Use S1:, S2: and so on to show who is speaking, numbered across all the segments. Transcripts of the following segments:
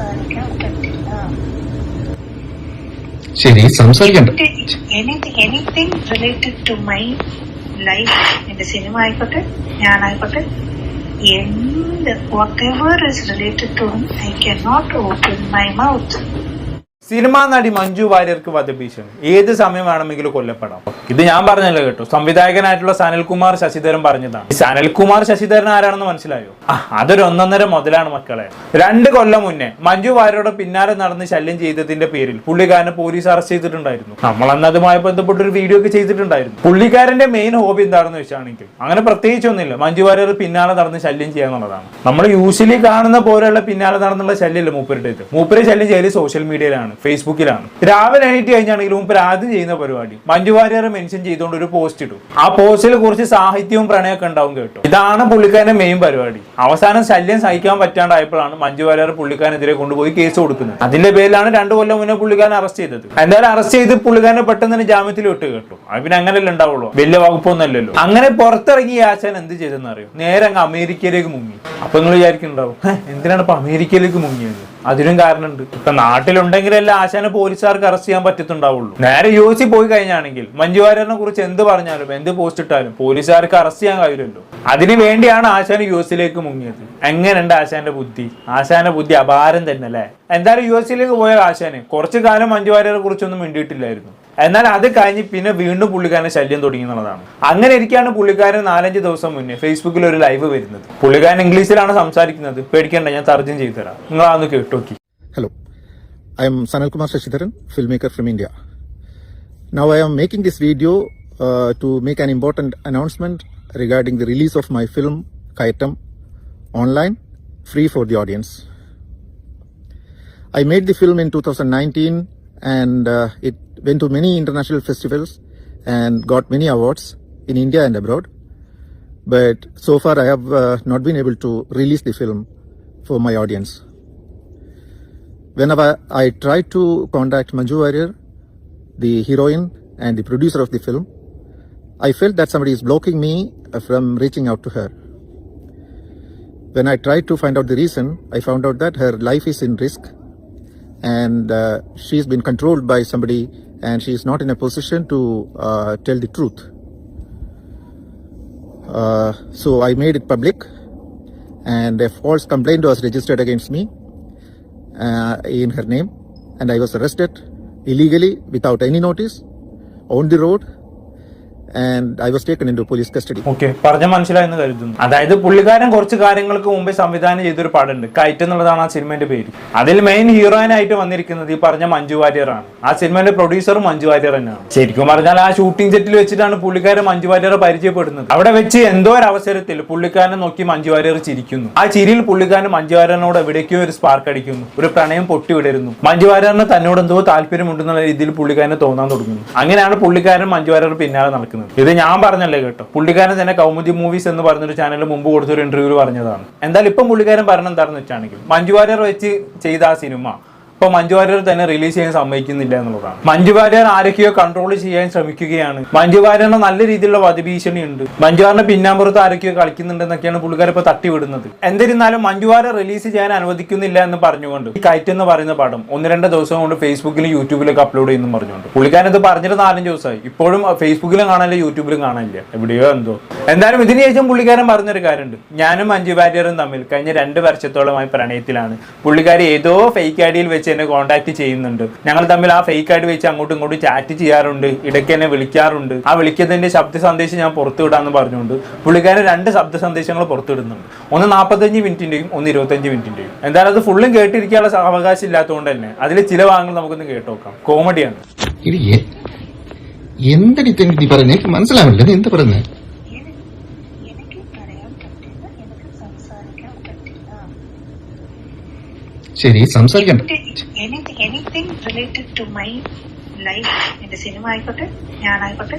S1: സംസാരിക്കാൻ പറ്റില്ല
S2: ശരി സംസാരിക്കണ്ട
S1: anything related to my life എന്റെ സിനിമ ആയിക്കോട്ടെ ഞാനായിക്കോട്ടെ എന്ത് whatever is related to I can not open my mouth
S3: cinema നടി മഞ്ജു വാര്യർക്ക് വധഭീഷണി. ഏത് സമയം വേണമെങ്കിലും കൊല്ലപ്പെടാം. ഇത് ഞാൻ പറഞ്ഞല്ലോ കേട്ടോ. സംവിധായകനായിട്ടുള്ള സനൽകുമാർ ശശിധരൻ പറഞ്ഞതാണ്. സനൽകുമാർ ശശിധരൻ ആരാണെന്ന് മനസ്സിലായോ? അതൊരു ഒന്നൊന്നര മുതലാണ് മക്കളെ. രണ്ട് കൊല്ലം മുന്നേ മഞ്ജു വാര്യരുടെ പിന്നാലെ നടന്ന് ശല്യം ചെയ്തതിന്റെ പേരിൽ പുള്ളിക്കാരനെ പോലീസ് അറസ്റ്റ് ചെയ്തിട്ടുണ്ടായിരുന്നു. നമ്മൾ അന്ന് അതുമായി ബന്ധപ്പെട്ട് ഒരു വീഡിയോ ഒക്കെ ചെയ്തിട്ടുണ്ടായിരുന്നു. പുള്ളിക്കാരന്റെ മെയിൻ ഹോബി എന്താണെന്ന് വെച്ചാണെങ്കിൽ അങ്ങനെ പ്രത്യേകിച്ചൊന്നുമില്ല. മഞ്ജു വാര്യർ പിന്നാലെ നടന്ന് ശല്യം ചെയ്യുക എന്നുള്ളതാണ്. നമ്മൾ യൂഷ്വലി കാണുന്ന പോലെയുള്ള പിന്നാലെ നടന്നുള്ള ശല്യമല്ല മൂപ്പരുടെ മൂപ്പര് ശല്യം ചെയ്ത് സോഷ്യൽ മീഡിയയിലാണ് ഫേസ്ബുക്കിലാണ് രാവിലെ എണീറ്റ് കഴിഞ്ഞാണെങ്കിൽ മുമ്പ് ആദ്യം ചെയ്യുന്ന പരിപാടി. മഞ്ജു വാര്യർ മെൻഷൻ ചെയ്തുകൊണ്ട് ഒരു പോസ്റ്റ് ഇടും. ആ പോസ്റ്റിൽ കുറച്ച് സാഹിത്യവും പ്രണയമൊക്കെ ഉണ്ടാവും കേട്ടോ. ഇതാണ് പുള്ളിക്കാരന്റെ മെയിൻ പരിപാടി. അവസാനം ശല്യം സഹിക്കാൻ പറ്റാണ്ടായപ്പോഴാണ് മഞ്ജു വാര്യർ പുള്ളിക്കാരനെതിരെ കൊണ്ടുപോയി കേസ് കൊടുക്കുന്നത്. അതിന്റെ പേരിലാണ് രണ്ടു കൊല്ലം മുന്നേ പുള്ളിക്കാരൻ അറസ്റ്റ് ചെയ്തത്. എന്തായാലും അറസ്റ്റ് ചെയ്ത് പുള്ളിക്കാരനെ പെട്ടെന്ന് തന്നെ ജാമ്യത്തിൽ വിട്ട് കേട്ടു. അത് പിന്നെ അങ്ങനെയല്ല ഉണ്ടാവുള്ളൂ. വലിയ വകുപ്പൊന്നുമല്ലല്ലോ. അങ്ങനെ പുറത്തിറങ്ങി ആശാൻ എന്ത് ചെയ്തെന്ന് അറിയോ? നേരെ അങ്ങ് അമേരിക്കയിലേക്ക് മുങ്ങി. അപ്പൊ നിങ്ങൾ വിചാരിക്കുന്നുണ്ടാവും "ഹേ, എന്തിനാണ് ഇപ്പൊ അമേരിക്കയിലേക്ക് മുങ്ങിയത്? അതിനും കാരണമുണ്ട്. ഇപ്പൊ നാട്ടിലുണ്ടെങ്കിലല്ല ആശാനെ പോലീസുകാർക്ക് അറസ്റ്റ് ചെയ്യാൻ പറ്റത്തുണ്ടാവുള്ളൂ. നേരെ യു പോയി കഴിഞ്ഞാണെങ്കിൽ മഞ്ജു വാര്യറിനെ കുറിച്ച് എന്ത് പറഞ്ഞാലും എന്ത് പോസ്റ്റ് ഇട്ടാലും പോലീസുകാർക്ക് അറസ്റ്റ് ചെയ്യാൻ കഴിയില്ലല്ലോ. അതിനു വേണ്ടിയാണ് ആശാൻ യു എസിലേക്ക് മുങ്ങിയത്. എങ്ങനെയുണ്ട് ആശാന്റെ ബുദ്ധി? ആശാന്റെ ബുദ്ധി അപാരം തന്നെ അല്ലേ എന്തായാലും യു എസിലേക്ക് പോയ ആശാന് കുറച്ചു കാലം മഞ്ജു വാര്യറെ കുറിച്ചൊന്നും മിണ്ടിയിട്ടില്ലായിരുന്നു. എന്നാൽ അത് കഴിഞ്ഞ് പിന്നെ വീണ്ടും പുള്ളിക്കാരൻ ശല്യം തുടങ്ങി എന്നുള്ളതാണ്. അങ്ങനെ ഇരിക്കാണ് പുള്ളിക്കാരൻ നാലഞ്ച് ദിവസം മുന്നേ ഫേസ്ബുക്കിൽ ഒരു ലൈവ് വരുന്നത്. പുള്ളിക്കാരൻ ഇംഗ്ലീഷിലാണ് സംസാരിക്കുന്നത്. പേടിക്കണ്ട ഞാൻ തർജം ചെയ്തു തരാം. നിങ്ങൾ അന്ന് കേട്ടു
S4: നോക്കി. Hello I am Sanal Kumar Sasidharan filmmaker from India now I am making this video to make an important announcement regarding the release of my film Kayattam online free for the audience I made the film in two thousand nineteen and uh, it went to many international festivals and got many awards in India and abroad. But so far I have uh, not been able to release the film for my audience. Whenever I tried to contact Manju Warrior, the heroine and the producer of the film, I felt that somebody is blocking me uh, from reaching out to her. When I tried to find out the reason, I found out that her life is in risk and uh, she's been controlled by somebody and she is not in a position to uh, tell the truth. Uh, so I made it public and a false complaint was registered against me uh, in her name and I was arrested illegally without any notice on the road
S3: പറഞ്ഞ മനസ്സിലായെന്ന് കരുതുന്നു. അതായത് പുള്ളിക്കാരൻ കുറച്ച് കാര്യങ്ങൾക്ക് മുമ്പേ സംവിധാനം ചെയ്തൊരു പാടുണ്ട് കൈറ്റ് എന്നുള്ളതാണ് ആ സിനിമയുടെ പേര്. അതിൽ മെയിൻ ഹീറോയിൻ ആയിട്ട് വന്നിരിക്കുന്നത് ഈ പറഞ്ഞ മഞ്ജു വാര്യറാണ്. ആ സിനിമയുടെ പ്രൊഡ്യൂസറും മഞ്ജു വാര്യർ തന്നെയാണ്. ശരിക്കും പറഞ്ഞാൽ ആ ഷൂട്ടിംഗ് സെറ്റിൽ വെച്ചിട്ടാണ് പുള്ളിക്കാരൻ മഞ്ജു വാര്യറെ പരിചയപ്പെടുന്നത്. അവിടെ വെച്ച് എന്തോ ഒരു അവസരത്തിൽ പുള്ളിക്കാരനെ നോക്കി മഞ്ജു വാര്യർ ചിരിക്കുന്നു. ആ ചിരിയിൽ പുള്ളിക്കാരൻ മഞ്ജു വാര്യറിനോട് എവിടേക്കോ ഒരു സ്പാർക്ക് അടിക്കുന്നു. ഒരു പ്രണയം പൊട്ടി വിടരുന്നു മഞ്ജു വാര്യറിന് തന്നോട് എന്തോ താല്പര്യമുണ്ടെന്നുള്ള രീതിയിൽ പുള്ളിക്കാരന് തോന്നാൻ തുടങ്ങുന്നു. അങ്ങനെയാണ് പുള്ളിക്കാരൻ മഞ്ജു വാര്യർ പിന്നാലെ നടക്കുന്നത്. ഇത് ഞാൻ പറഞ്ഞല്ലേ കേട്ടോ. പുള്ളിക്കാരൻ തന്നെ കൗമുദി മൂവീസ് എന്ന് പറഞ്ഞൊരു ചാനൽ മുമ്പ് കൊടുത്തൊരു ഇന്റർവ്യൂവിൽ പറഞ്ഞതാണ്. എന്തായാലും ഇപ്പം പുള്ളിക്കാരൻ പറഞ്ഞ എന്താണെന്ന് വെച്ചാണെങ്കിൽ മഞ്ജു വാര്യർ വെച്ച് ചെയ്ത ആ സിനിമ ഇപ്പൊ മഞ്ജു വാര്യർ തന്നെ റിലീസ് ചെയ്യാൻ സമ്മതിക്കുന്നില്ല എന്നുള്ളതാണ്. മഞ്ജു വാര്യർ ആരൊക്കെയോ കൺട്രോൾ ചെയ്യാൻ ശ്രമിക്കുകയാണ്. മഞ്ജു വാര്യറിന് നല്ല രീതിയിലുള്ള വധഭീഷണി ഉണ്ട്. മഞ്ജു വാര്യറിന്റെ പിന്നാമ്പുറത്ത് ആരൊക്കെയോ കളിക്കുന്നുണ്ടെന്നൊക്കെയാണ് പുള്ളിക്കാർ ഇപ്പൊ തട്ടിവിടുന്നത്. എന്നിരുന്നാലും മഞ്ജു വാര്യർ റിലീസ് ചെയ്യാൻ അനുവദിക്കുന്നില്ല എന്ന് പറഞ്ഞുകൊണ്ട് ഈ കയറ്റ് എന്ന് പറയുന്ന പടം ഒന്ന് രണ്ട് ദിവസം കൊണ്ട് ഫേസ്ബുക്കിലും യൂട്യൂബിലൊക്കെ അപ്ലോഡ് ചെയ്യുന്നു പറഞ്ഞുകൊണ്ട്. പുള്ളിക്കാരൻ ഇത് പറഞ്ഞിട്ട് നാലഞ്ച് ദിവസമായി. ഇപ്പോഴും ഫേസ്ബുക്കിലും കാണാനില്ല യൂട്യൂബിലും കാണാനില്ല. എവിടെയോ എന്തോ. എന്തായാലും ഇതിന് ശേഷം പുള്ളിക്കാരൻ പറഞ്ഞൊരു കാര്യമുണ്ട്. ഞാനും മഞ്ജു വാര്യറും തമ്മിൽ കഴിഞ്ഞ രണ്ട് വർഷത്തോളമായി പ്രണയത്തിലാണ്. പുള്ളിക്കാരി ഏതോ ഫേക്ക് ഐഡിയിൽ വെച്ച് എന്നെ കോൺടാക്ട് ചെയ്യുന്നുണ്ട്. ഞങ്ങൾ തമ്മിൽ ആ ഫേക്ക് ആയിട്ട് വെച്ച് അങ്ങോട്ടും ഇങ്ങോട്ടും ചാറ്റ് ചെയ്യാറുണ്ട്. ഇടയ്ക്ക് എന്നെ വിളിക്കാറുണ്ട്. ആ വിളിക്കുന്നതിന്റെ ശബ്ദ സന്ദേശം ഞാൻ പുറത്തു വിടാന്ന് പറഞ്ഞുകൊണ്ട് പുള്ളിക്കാരൻ രണ്ട് ശബ്ദ സന്ദേശങ്ങൾ പുറത്തുവിടുന്നുണ്ട് ഒന്ന് നാൽപ്പത്തഞ്ച് മിനിറ്റിന്റെയും ഒന്ന് ഇരുപത്തഞ്ച് മിനിറ്റിന്റെയും. എന്തായാലും അത് ഫുള്ളും കേട്ടിരിക്കാനുള്ള അവകാശം ഇല്ലാത്തതുകൊണ്ട് തന്നെ അതിൽ ചില ഭാഗങ്ങൾ നമുക്കൊന്ന് കേട്ടോക്കാം. കോമഡിയാണ്
S2: ഇത് എ- എന്താണ് ഇത്ര പറയുന്നത് മനസ്സിലാവില്ല എന്താ പറയുന്നത്
S1: എനിക്ക് പറയാൻ പറ്റില്ല എനിക്ക് സംസാരിക്കാൻ പറ്റില്ല
S2: ശരി സംസാരിക്കണ്ട
S1: anything related to my life എന്റെ സിനിമ ആയിക്കോട്ടെ ഞാനായിക്കോട്ടെ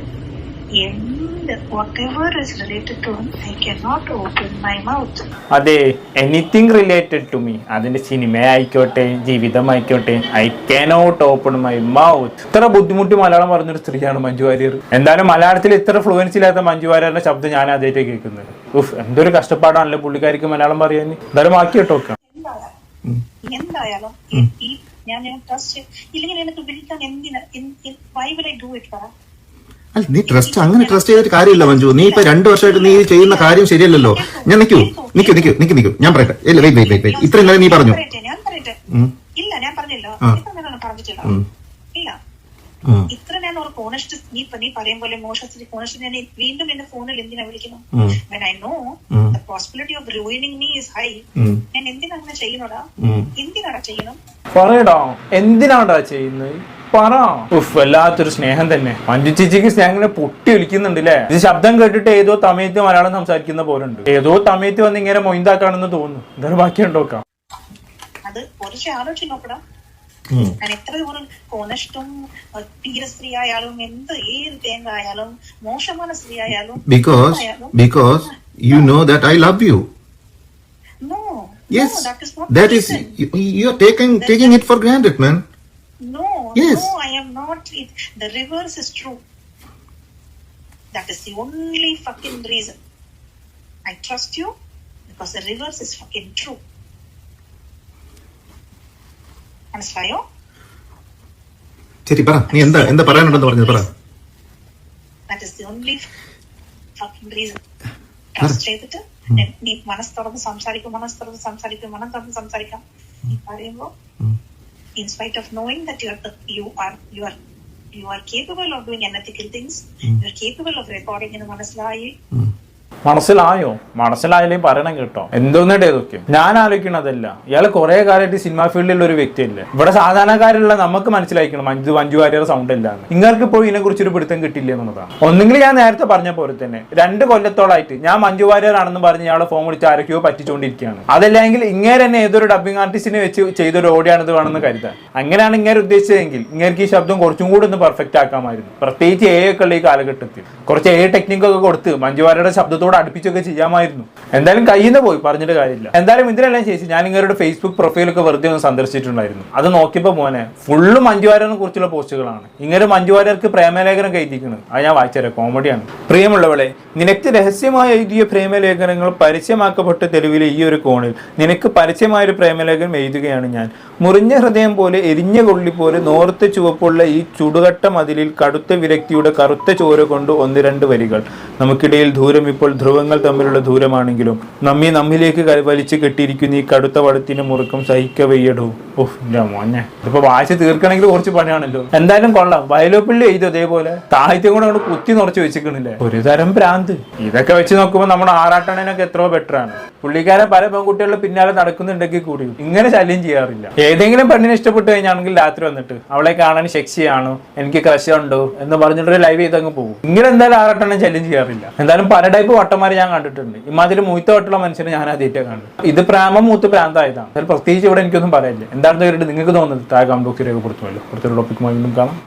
S1: എന്ത് whatever is related to I can not open my mouth
S3: അതെ എനിത്തിങ് റിലേറ്റഡ് ടു മീ അതിന്റെ സിനിമ ആയിക്കോട്ടെ ജീവിതം ആയിക്കോട്ടെ I cannot open my mouth ഇത്ര ബുദ്ധിമുട്ടി മലയാളം പറഞ്ഞൊരു സ്ത്രീയാണ് മഞ്ജു വാര്യർ. എന്തായാലും മലയാളത്തിൽ ഇത്ര ഫ്ലുവൻസി ഇല്ലാത്ത മഞ്ജു വാര്യറിന്റെ ശബ്ദം ഞാൻ ആദ്യമായിട്ട് കേൾക്കുന്നത്. ഉഫ് എന്തൊരു കഷ്ടപ്പാടാണല്ലോ പുള്ളിക്കാരിക്ക് മലയാളം പറയാൻ എന്തായാലും ബാക്കി കേട്ടോക്കാം
S1: എന്തായാലും ഈ ഞാൻ ട്രസ്റ്റ് ഇല്ലെങ്കിൽ എനിക്ക് വിളിക്കാൻ എന്തിനാ? Why will I do it പറ?
S2: അല്ല നീ ട്രസ്റ്റ് അങ്ങനെ ട്രസ്റ്റ് ചെയ്തിട്ട് കാര്യമില്ല മഞ്ജു. നീ ഇപ്പൊ രണ്ടു വർഷമായിട്ട് നീ ചെയ്യുന്ന കാര്യം ശരിയല്ലല്ലോ. ഞാൻ നിൽക്കൂ നിൽക്കൂ നിൽക്കൂ നിൽക്കൂ നിൽക്കൂ ഞാൻ പറയട്ടെ. ഇല്ല വെയിറ്റ് വെയിറ്റ് വെയിറ്റ്. ഇത്രയും നേരം നീ പറഞ്ഞു?
S1: ഇല്ല ഞാൻ പറഞ്ഞില്ല. പറഞ്ഞിട്ടില്ല. ഇല്ല. ഇത്ര നേരം ഒരു ഫോണിസ്റ്റ് നീ ഇപ്പൊ നീ പറയും പോലെ മോശത്തിൽ കോണസ്റ്റ് ഞാൻ വീണ്ടും എന്റെ ഫോണിൽ എന്തിനാ വിളിക്കുന്നു?
S2: I
S1: when I know
S2: of
S1: the possibility of ruining me is high.
S2: ഉം.
S1: ഞാൻ എന്തിനാ അങ്ങനെ ചെയ്യുന്നടാ. എന്തിനാടാ ചെയ്യണം
S3: പറയടാ എന്തിനാടാ ചെയ്യുന്നത് പറ. ഉഫ് വല്ലാത്തൊരു സ്നേഹം തന്നെ. മഞ്ജു ചേച്ചിക്ക് സ്നേഹം ഇങ്ങനെ പൊട്ടി ഒലിക്കുന്നുണ്ട് അല്ലേ ഇത് ശബ്ദം കേട്ടിട്ട് ഏതോ തമിഴത്ത് മലയാളം സംസാരിക്കുന്ന പോലെ ഉണ്ട്. ഏതോ തമിഴത്ത് വന്ന് ഇങ്ങനെ മൊയ്താക്കാണെന്ന് തോന്നുന്നു. എന്തായാലും ബാക്കി ഉണ്ടോക്കാം
S1: അത് കുറച്ച് ആലോചിച്ച് നോക്കടാ. ഞാൻ എത്ര ദൂരം കോനഷ്ടം തീരസ്ത്രീ ആയാലും എന്ത് ഏത് തേങ്ങ ആയാലും സ്ത്രീ ആയാലും because
S2: because you know that I love you
S1: know
S2: Yes,
S1: no, that is
S2: that is you're taking taking it for granted, man.
S1: No,
S2: yes.
S1: no, I am not. It, the reverse is true. That is the only fucking reason. I trust you because the reverse is fucking true. മനസ്സിലായോ?
S2: ശരി പറ. നീ എന്താ എന്താ പറയാനുണ്ടെന്ന് പറഞ്ഞത് പറ.
S1: That ചെയ്തിട്ട് നീ മനസ്സ് തുറന്ന് സംസാരിക്കും മനസ്സ് തുറന്ന് സംസാരിക്കും മനം തുറന്ന് സംസാരിക്കാം. നീ പറയുമ്പോ in spite of knowing that you are the, you are you are you are capable of doing unethical things you are capable of recording എന്ന് മനസ്സിലായി.
S3: മനസ്സിലായോ? മനസ്സിലായാലേ പറയണം കേട്ടോ. എന്തോന്നിട്ട് ഇതൊക്കെ ഞാൻ ആലോചിക്കണതല്ല ഇയാൾ കുറെ കാലമായിട്ട് സിനിമാ ഫീൽഡിലുള്ള ഒരു വ്യക്തിയല്ലേ. ഇവിടെ സാധാരണക്കാരുള്ള നമുക്ക് മനസ്സിലാക്കണം മഞ്ജു മഞ്ജു വാര്യർ സൗണ്ട് ഇല്ലാന്ന്. നിങ്ങൾക്ക് ഇപ്പോൾ ഇതിനെ കുറിച്ച് ഒരു പിടുത്തം കിട്ടില്ല എന്നുള്ളതാണ് ഒന്നുകിൽ ഞാൻ നേരത്തെ പറഞ്ഞ പോലെ തന്നെ രണ്ട് കൊല്ലത്തോളായിട്ട് ഞാൻ മഞ്ജു വാര്യറാണെന്ന് പറഞ്ഞ് ഇയാളെ ഫോൺ വിളിച്ച് ആരൊക്കെയോ പറ്റിച്ചുകൊണ്ടിരിക്കുകയാണ് അതല്ലെങ്കിൽ ഇങ്ങനെ തന്നെ ഏതൊരു ഡബിങ് ആർട്ടിസ്റ്റിനെ വെച്ച് ചെയ്തൊരു ഇത് വേണമെന്ന് കരുതാൻ. അങ്ങനെയാണ് ഇങ്ങനെ ഉദ്ദേശിച്ചതെങ്കിൽ ഇങ്ങനെക്ക് ഈ ശബ്ദം കുറച്ചും കൂടി ഒന്ന് പെർഫെക്റ്റ് ആക്കാമായിരുന്നു. പ്രത്യേകിച്ച് എ ഒക്കെ ഉള്ള ഈ കാലഘട്ടത്തിൽ. കുറച്ച് എ ടെക്നിക്കൊക്കെ കൊടുത്ത് മഞ്ജു വാര്യരുടെ ശബ്ദത്തോട് അടുപ്പിച്ചൊക്കെ ചെയ്യാമായിരുന്നു. എന്തായാലും കയ്യിൽ പോയി പറഞ്ഞിട്ട് കാര്യമില്ല. എന്തായാലും ഇതിനെല്ലാം ചേച്ചി ഞാൻ ഇങ്ങനെ ഫേസ്ബുക്ക് പ്രൊഫൈലൊക്കെ വെറുതെ ഒന്ന് സന്ദർശിച്ചിട്ടുണ്ടായിരുന്നു. അത് നോക്കിയപ്പോൾ മോനെ ഫുള്ള് മഞ്ജുവാരനെ കുറിച്ചുള്ള പോസ്റ്റുകളാണ് ഇങ്ങനെ മഞ്ജുവാരർക്ക് പ്രേമലേഖനം എഴുതിക്കുന്നത് അത് ഞാൻ വായിച്ചുതരാം കോമഡിയാണ് പ്രിയമുള്ളവളെ നിനക്ക് രഹസ്യമായ എഴുതിയ പ്രേമലേഖനങ്ങൾ പരസ്യമാക്കപ്പെട്ട തെരുവിലെ ഈ ഒരു കോണിൽ നിനക്ക് പരസ്യമായ ഒരു പ്രേമലേഖനം എഴുതുകയാണ് ഞാൻ. മുറിഞ്ഞ ഹൃദയം പോലെ എരിഞ്ഞ കൊള്ളി പോലെ നോർത്ത് ചുവപ്പുള്ള ഈ ചുടുകട്ട മതിലിൽ കടുത്ത വിരക്തിയുടെ കറുത്ത ചോര കൊണ്ട് ഒന്ന് രണ്ട് വരികൾ. നമുക്കിടയിൽ ദൂരം ഇപ്പോൾ ധ്രുവങ്ങൾ തമ്മിലുള്ള ദൂരമാണെങ്കിലും നമ്മെ നമ്മിലേക്ക് വലിച്ചു കെട്ടിയിരിക്കുന്ന ഈ കടുത്ത വടത്തിന് മുറുക്കം സഹിക്കവയ്യടൂ ഓഹ് മോനെ. ഇപ്പൊ വായിച്ച് തീർക്കണമെങ്കിൽ കുറച്ച് പണിയാണല്ലോ. എന്തായാലും കൊള്ളാം. വയലോപ്പിള്ളി എഴുതും അതേപോലെ. സാഹിത്യം കൂടെ അങ്ങോട്ട് കുത്തി നിറച്ച് വെച്ചിക്കണില്ലേ ഒരു തരം ഭ്രാന്ത്. ഇതൊക്കെ വെച്ച് നോക്കുമ്പോൾ നമ്മുടെ ആറാട്ടണനൊക്കെ എത്രയോ ബെറ്റർ ആണ്. പുള്ളിക്കാരെ പല പെൺകുട്ടികളുടെ പിന്നാലെ നടക്കുന്നുണ്ടെങ്കിൽ കൂടി ഇങ്ങനെ ശല്യം ചെയ്യാറില്ല. ഏതെങ്കിലും പെണ്ണിനെ ഇഷ്ടപ്പെട്ടു കഴിഞ്ഞാണെങ്കിൽ രാത്രി വന്നിട്ട് അവളെ കാണാൻ സെക്സിയാണോ എനിക്ക് ക്രഷ് ഉണ്ടോ? എന്ന് പറഞ്ഞിട്ട് ലൈവ് ചെയ്തങ്ങ് പോകും. ഇങ്ങനെ എന്തായാലും ആറാട്ടണ്ണൻ ശല്യം ചെയ്യാറില്ല. എന്തായാലും പല ടൈപ്പ് വട്ടന്മാരെ ഞാൻ കണ്ടിട്ടുണ്ട്. ഇമാതിരി മൂത്ത വട്ടുള്ള മനുഷ്യനെ ഞാൻ ആദ്യമായിട്ട് കണ്ടു ഇത് പ്രാമം മൂത്ത് പ്രാന്തായതാണ്. പ്രത്യേകിച്ച് ഇവിടെ എനിക്കൊന്നും പറയില്ല. എന്താണെന്ന് കേട്ടിട്ട് നിങ്ങൾക്ക് തോന്നുന്നത് താഴെ കമന്റ് ബോക്സിൽ രേഖപ്പെടുത്തുമല്ലോ. കുറച്ചൊരു ടോപ്പിക്കുമായി വീണ്ടും കാണാം.